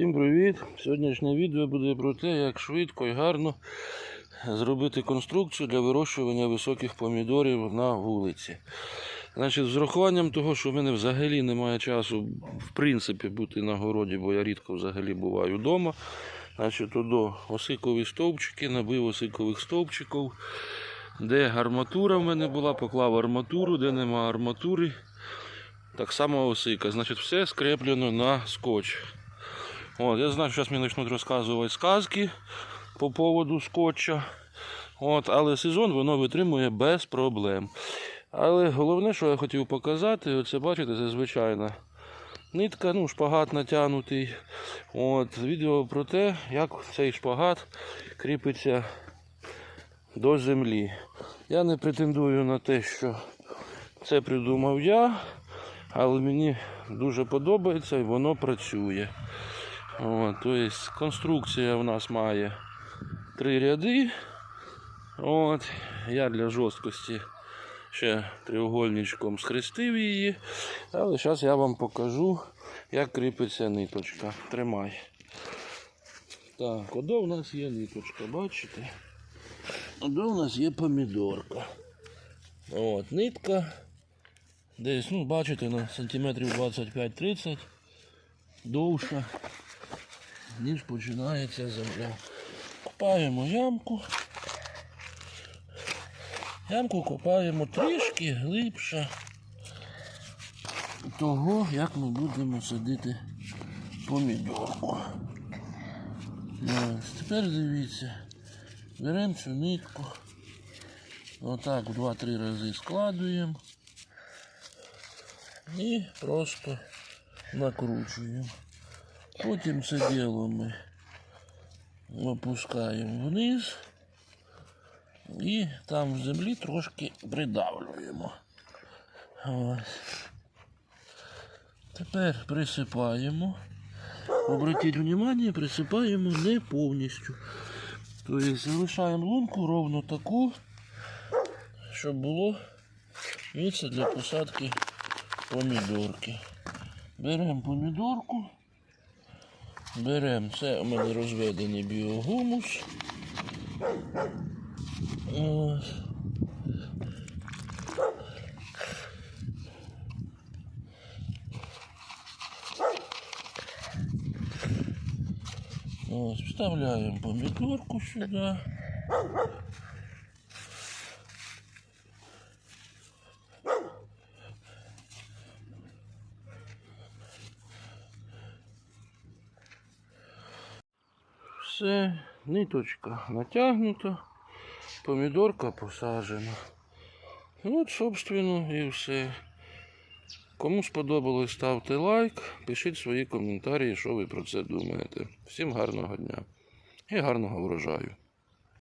Всім привіт! Сьогоднішнє відео буде про те, як швидко і гарно зробити конструкцію для вирощування високих помідорів на вулиці. Значить, з урахуванням того, що в мене взагалі немає часу, в принципі, бути на городі, бо я рідко взагалі буваю вдома. Значить, до осикові стовпчики, набив осикових стовпчиків. Де арматура в мене була, поклав арматуру, де нема арматури. Так само осика. Значить, все скреплено на скотч. От, я знаю, що зараз мені почнуть розказувати сказки по поводу скотча. От, але сезон воно витримує без проблем. Але головне, що я хотів показати, оце бачите, це звичайна нитка, ну, шпагат натягнутий. От, відео про те, як цей шпагат кріпиться до землі. Я не претендую на те, що це придумав я, але мені дуже подобається і воно працює. От, тобто конструкція в нас має три ряди. От, я для жорсткості ще треугольничком схрестив її. Але зараз я вам покажу, як кріпиться ниточка. Тримай. Так, одо в нас є ниточка, бачите? Одо в нас є помідорка. От, нитка. Десь, ну, бачите, на сантиметрів 25-30 довша, ніж починається земля. Копаємо ямку. Ямку копаємо трішки глибше того, як ми будемо садити помідорку. Ось, тепер дивіться, беремо цю нитку, отак в 2-3 рази складуємо і просто накручуємо. Потім це діло ми опускаємо вниз і там в землі трошки придавлюємо. Тепер присипаємо. Обратіть увагу, присипаємо не повністю. Тобто залишаємо лунку ровно таку, щоб було місце для посадки помідорки. Беремо помідорку. Беремо, це у мене розведений біогумус. Ось. Ось, вставляємо помідорку сюди. Все, ниточка натягнута, помідорка посаджена. От, собственно, і все. Кому сподобалось, ставте лайк, пишіть свої коментарі, що ви про це думаєте. Всім гарного дня і гарного врожаю.